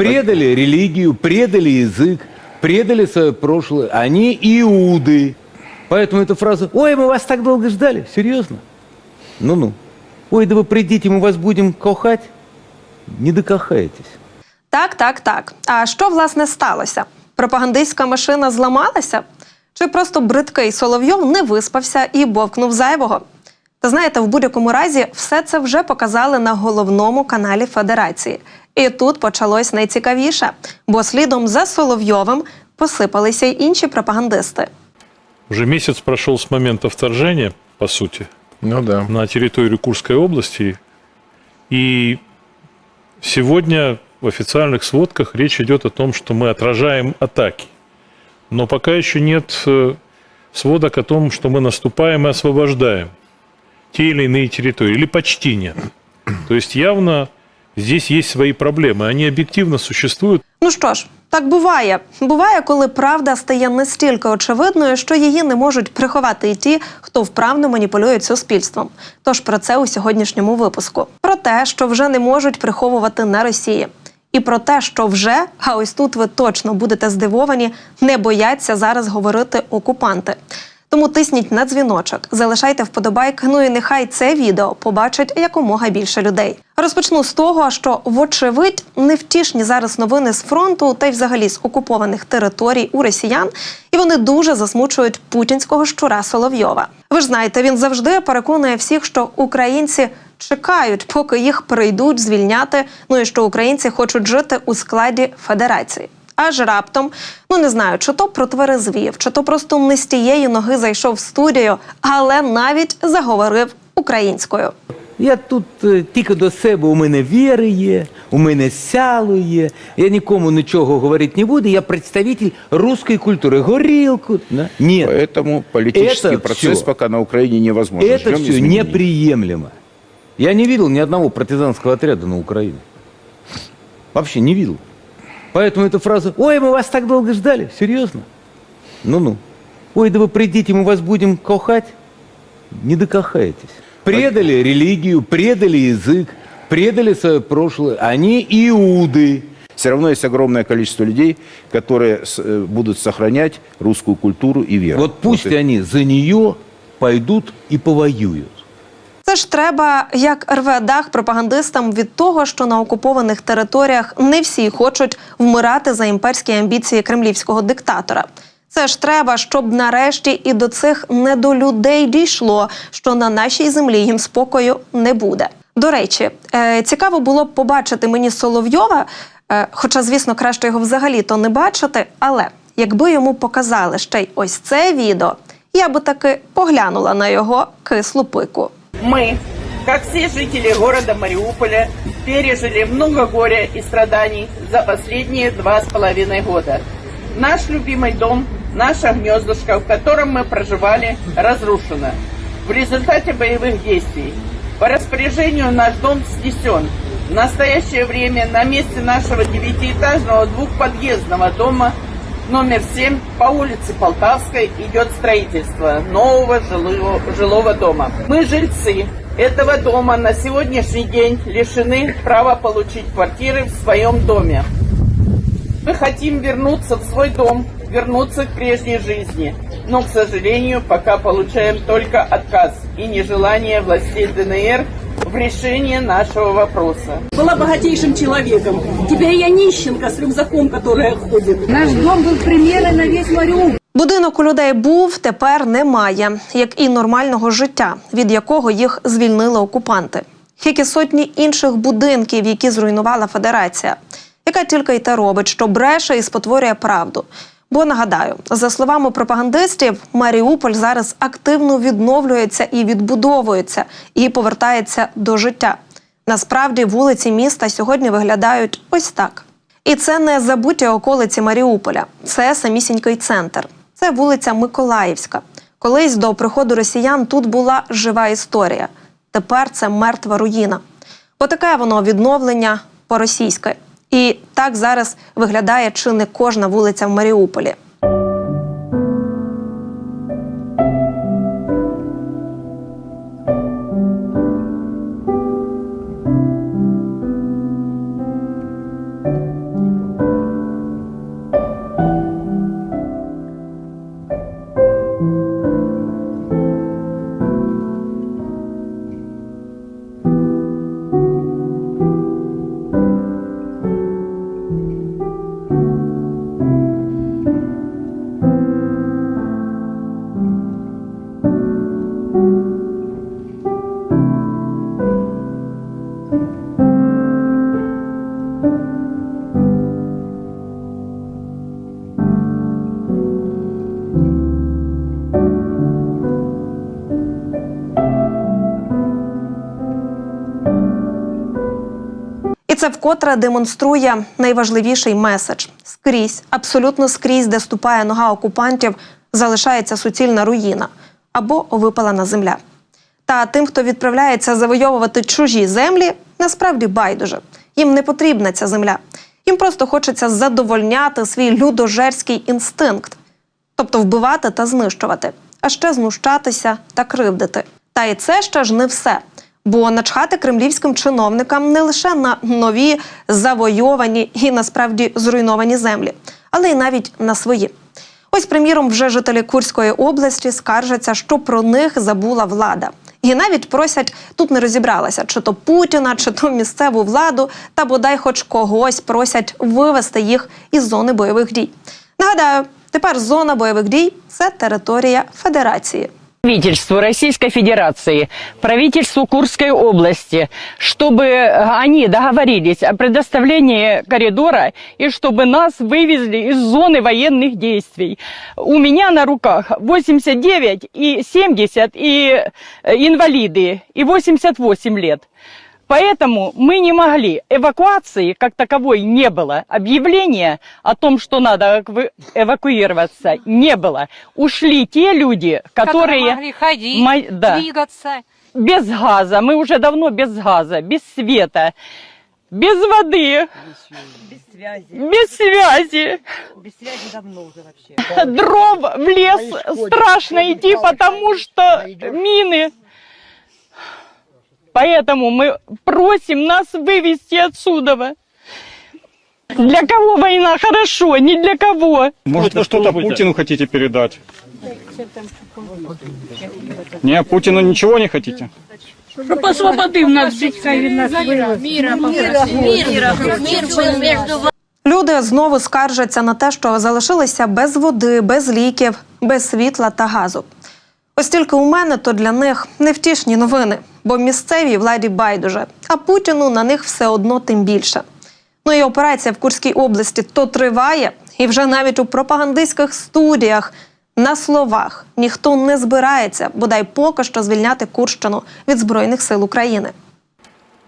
Предали религию, предали язык, предали свое прошлое. Они иуды. Поэтому эта фраза «Ой, мы вас так долго ждали». Серьезно? Ну-ну. Ой, да вы придите, мы вас будем кохать. Не докохаетесь. Так, так, так. А що власне сталося? Пропагандистська машина зламалася? Чи просто бридкий Соловйов не виспався і бовкнув зайвого? Та знаєте, в будь-якому разі все це вже показали на головному каналі Федерації. І тут почалось найцікавіше, бо слідом за Соловйовим посипалися й інші пропагандисти. Уже месяц прошел с момента вторжения, по сути, Ну да. на территорию Курской области. И сегодня в официальных сводках речь идет о том, что мы отражаем атаки. Но пока еще нет э, сводок о том, что мы наступаем и освобождаем те или иные территории, или почти нет. То есть явно здесь есть свои проблемы. Они объективно существуют. Ну що ж, так буває. Буває, коли правда стає настільки очевидною, що її не можуть приховати і ті, хто вправно маніпулює суспільством. Тож про це у сьогоднішньому випуску: про те, що вже не можуть приховувати на Росії. І про те, що вже, а ось тут ви точно будете здивовані, не бояться зараз говорити окупанти. Тому тисніть на дзвіночок, залишайте вподобайки, ну і нехай це відео побачить якомога більше людей. Розпочну з того, що вочевидь невтішні зараз новини з фронту та й взагалі з окупованих територій у росіян, і вони дуже засмучують путінського щура Соловйова. Ви ж знаєте, він завжди переконує всіх, що українці чекають, поки їх прийдуть звільняти. Ну і що українці хочуть жити у складі федерації. Аж раптом, ну не знаю, чи то протверезвів, чи то просто не з тієї ноги зайшов в студію, але навіть заговорив українською. Я тут е, тільки до себе, у мене віри є, у мене сяло є. Я нікому нічого говорити не буду. Я представитель русской культури. Горілку. Да? Ні. Поэтому политический Это процесс всё. пока на Украине невозможно. Это Ждем все изменений. неприемлемо. Я не видел ни одного партизанского отряда на Украине. Вообще не видел. Поэтому эта фраза «Ой, мы вас так долго ждали». Серьезно? Ну-ну. Ой, да вы придите, мы вас будем кохать. Не докохаетесь. Предали религию, предали язык, предали свое прошлое. Они иуды. Все равно есть огромное количество людей, которые э, будут сохранять русскую культуру и веру. Вот пусть и- они за нее пойдут и повоюют. Ж треба, як рве дах пропагандистам від того, що на окупованих територіях не всі хочуть вмирати за імперські амбіції кремлівського диктатора. Це ж треба, щоб нарешті і до цих недолюдей дійшло, що на нашій землі їм спокою не буде. До речі, е, цікаво було б побачити мені Соловйова, е, хоча, звісно, краще його взагалі то не бачити. Але якби йому показали ще й ось це відео, я би таки поглянула на його кислу пику. Мы, как все жители города Мариуполя, пережили много горя и страданий за последние два с половиной года. Наш любимый дом, наша гнездышко, в котором мы проживали, разрушено. В результате боевых действий. По распоряжению наш дом снесен. В настоящее время на месте нашего девятиэтажного двухподъездного дома номер 7 по улице Полтавской идет строительство нового жилого, жилого дома. Мы, жильцы этого дома, на сегодняшний день лишены права получить квартиры в своем доме. Мы хотим вернуться в свой дом, вернуться к прежней жизни. Но, к сожалению, пока получаем только отказ и нежелание властей ДНР в решении нашего вопроса. была богатейшим человеком. Теперь я нищенка с рюкзаком, которая ходит. Наш дом был примером на весь Мариуполь. Будинок у людей був, тепер немає, як і нормального життя, від якого їх звільнили окупанти. Як і сотні інших будинків, які зруйнувала федерація, яка тільки й те робить, що бреше і спотворює правду. Бо нагадаю, за словами пропагандистів, Маріуполь зараз активно відновлюється і відбудовується, і повертається до життя. Насправді вулиці міста сьогодні виглядають ось так. І це не забуті околиці Маріуполя, це самісінький центр. Це вулиця Миколаївська. Колись до приходу росіян тут була жива історія. Тепер це мертва руїна. Отаке воно відновлення по-російськи. І так зараз виглядає чи не кожна вулиця в Маріуполі. Це вкотре демонструє найважливіший меседж: скрізь, абсолютно скрізь, де ступає нога окупантів, залишається суцільна руїна або випалена земля. Та тим, хто відправляється завойовувати чужі землі, насправді байдуже. Їм не потрібна ця земля. Їм просто хочеться задовольняти свій людожерський інстинкт, тобто вбивати та знищувати, а ще знущатися та кривдити. Та і це ще ж не все. Бо начхати кремлівським чиновникам не лише на нові завойовані і насправді зруйновані землі, але й навіть на свої. Ось, приміром, вже жителі Курської області скаржаться, що про них забула влада. І навіть просять тут не розібралася, чи то Путіна, чи то місцеву владу, та бодай хоч когось просять вивести їх із зони бойових дій. Нагадаю, тепер зона бойових дій це територія Федерації. Правительству Российской Федерации, правительству Курской области, чтобы они договорились о предоставлении коридора и чтобы нас вывезли из зоны военных действий. У меня на руках 89 и 70 и э, инвалиды и 88 лет. Поэтому мы не могли. Эвакуации как таковой не было. Объявления о том, что надо эваку- эвакуироваться, не было. Ушли те люди, которые... могли ходить, Мо- да. двигаться. Без газа. Мы уже давно без газа, без света, без воды. Без связи. Без связи. Без связи давно уже вообще. Дров в лес страшно идти, потому что мины. Поэтому мы просим нас вывести отсюда. Для кого война хорошо, не для кого. Может, вы что-то Путину хотите передать? Не, Путину ничего не хотите? Щоб освободив нас жить, хай він нас Люди знову скаржаться на те, що залишилися без води, без ліків, без світла та газу. Ось тільки у мене то для них невтішні новини, бо місцевій владі байдуже, а Путіну на них все одно тим більше. Ну і операція в Курській області то триває, і вже навіть у пропагандистських студіях на словах ніхто не збирається, бодай поки що звільняти Курщину від Збройних сил України.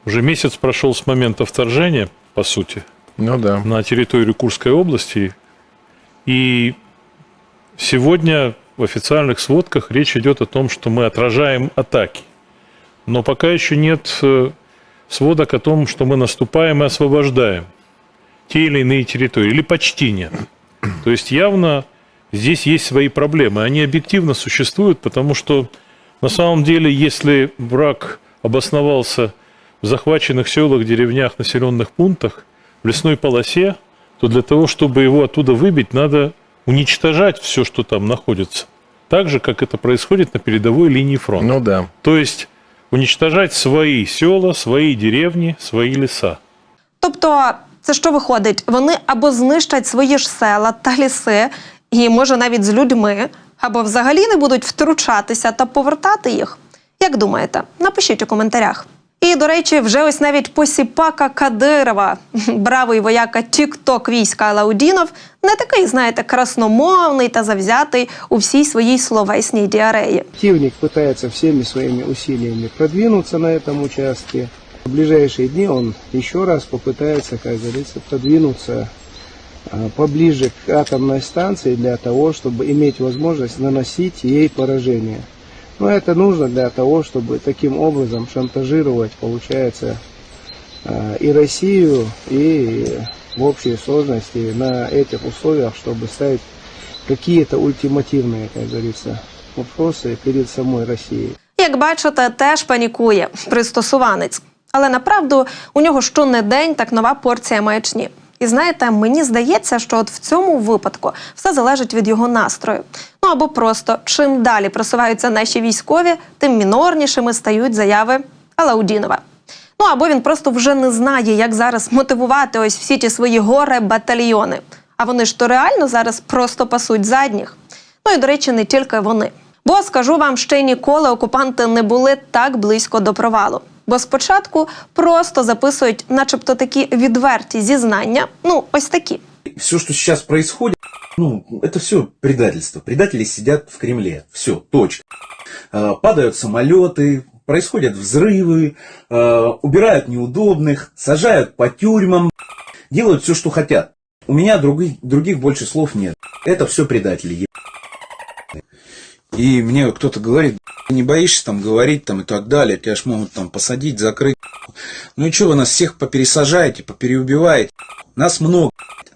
Уже месяц прошел с момента вторжения, по сути, Ну да. на территорию Курской области. И сегодня в официальных сводках речь идет о том, что мы отражаем атаки. Но пока еще нет э, сводок о том, что мы наступаем и освобождаем те или иные территории, или почти нет. То есть явно здесь есть свои проблемы. Они объективно существуют, потому что на самом деле, если враг обосновался в захваченных селах, деревнях, населенных пунктах, в лесной полосе, то для того, чтобы его оттуда выбить, надо уничтожать все, что там находится. Так же, как это происходит на передовой линии фронта. Ну да. То есть уничтожать свої села, свої деревні, свої ліса. Тобто, це що виходить? Вони або знищать свої ж села та ліси, і може навіть з людьми, або взагалі не будуть втручатися та повертати їх. Як думаєте? Напишіть у коментарях. І, до речі, вже ось навіть посіпака Кадирова, бравий вояка Тік-Ток війська Алаудінов, не такий, знаєте, красномовний та завзятий у всій своїй словесній діареї. Противник пытается всеми своими усилиями продвинуться на этом участке. В ближайшие дни он еще раз попытается, как говорится, продвинуться а, поближе к атомной станции для того, чтобы иметь возможность наносить ей поражение. Но это нужно для того, чтобы таким образом шантажировать, получается, а, и Россию, и в общей сложности на этих условиях, чтобы ставить какие-то ультимативные, как говорится, вопросы перед самой Россией. Як бачите, теж панікує пристосуванець. Але направду у нього щонедень так нова порція маячні. І знаєте, мені здається, що от в цьому випадку все залежить від його настрою. Ну або просто чим далі просуваються наші військові, тим мінорнішими стають заяви Алаудінова. Ну або він просто вже не знає, як зараз мотивувати ось всі ті свої горе батальйони. А вони ж то реально зараз просто пасуть задніх. Ну і до речі, не тільки вони. Бо скажу вам, ще ніколи окупанти не були так близько до провалу. Бо спочатку просто записують, начебто, такі відверті зізнання. Ну, ось такі. Все, что сейчас происходит, ну, это все предательство. Предатели сидят в Кремле. Все, точка. Э, Падают самолеты, Происходят взрывы, э, убирают неудобных, сажают по тюрьмам, делают все, что хотят. У меня других, других больше слов нет. Это все предатели. е- И мне кто-то говорит, «Ты не боишься там говорить там и так далее, тебя ж могут там посадить, закрыть. Ну и что вы нас всех попересажаете, попереубиваете? Нас много,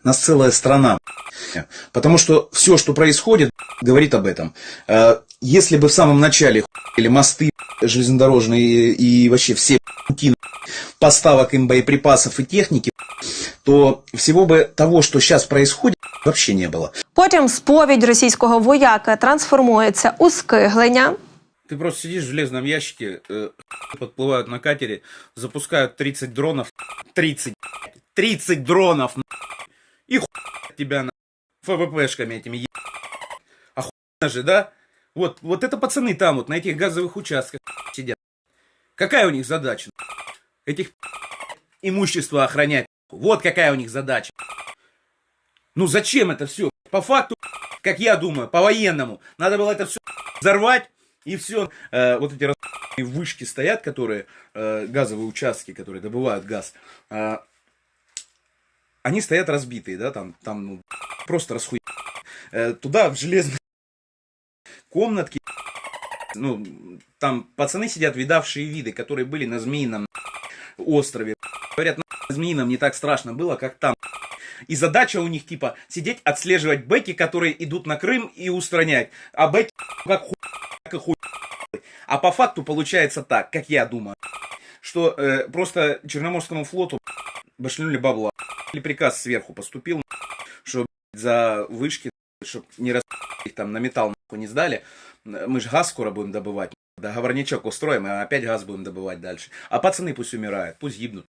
нас целая страна. Потому что все, что происходит, говорит об этом. Э, Если бы в самом начале или мосты железнодорожные и вообще все пути поставок им боеприпасов и техники, то всего бы того, что сейчас происходит, вообще не было. Потім сповідь російського вояка трансформується у скиглення. Ты просто сидишь в железном ящике, э, подплывают на катере, запускают 30 дронов, 30, 30 дронов, и хуй тебя на ФВПшками этими е... Охуенно же, да? Вот, вот это пацаны там вот на этих газовых участках сидят. Какая у них задача? Этих имущество охранять. Вот какая у них задача. Ну зачем это все? По факту, как я думаю, по-военному, надо было это все взорвать, и все. вот эти вышки стоят, которые, э, газовые участки, которые добывают газ, э, они стоят разбитые, да, там, там ну, просто расхуй. Э, туда в железные комнатки, ну, там пацаны сидят, видавшие виды, которые были на Змеином острове. Говорят, на Змеином не так страшно было, как там. И задача у них, типа, сидеть, отслеживать бэки, которые идут на Крым и устранять. А бэки, как хуй, хуй. А по факту получается так, как я думаю, что э, просто Черноморскому флоту башлянули бабла. Или приказ сверху поступил, что за вышки, чтобы не раз их там на металл нахуй не сдали. Мы же газ скоро будем добывать. Договорничок устроим, и опять газ будем добывать дальше. А пацаны пусть умирают, пусть гибнут.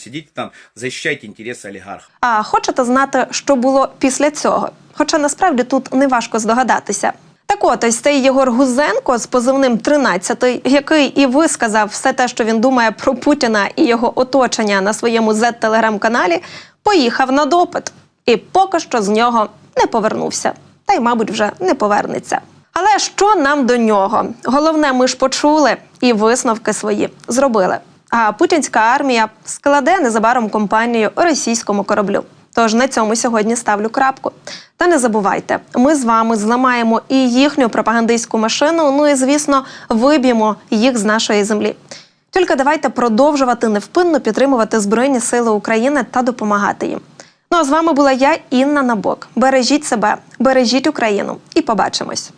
Сидите там, защищайте интересы олигархов. А хочете знати, що було після цього? Хоча насправді тут неважко здогадатися. Так от, ось цей Єгор Гузенко з позивним «13», який і висказав все те, що він думає про Путіна і його оточення на своєму Z-телеграм-каналі, поїхав на допит. І поки що з нього не повернувся. Та й, мабуть, вже не повернеться. Але що нам до нього? Головне, ми ж почули і висновки свої зробили. А путінська армія складе незабаром компанію російському кораблю. Тож на цьому сьогодні ставлю крапку. Та не забувайте, ми з вами зламаємо і їхню пропагандистську машину. Ну і звісно, виб'ємо їх з нашої землі. Тільки давайте продовжувати невпинно підтримувати Збройні Сили України та допомагати їм. Ну а з вами була я, Інна Набок. Бережіть себе, бережіть Україну і побачимось.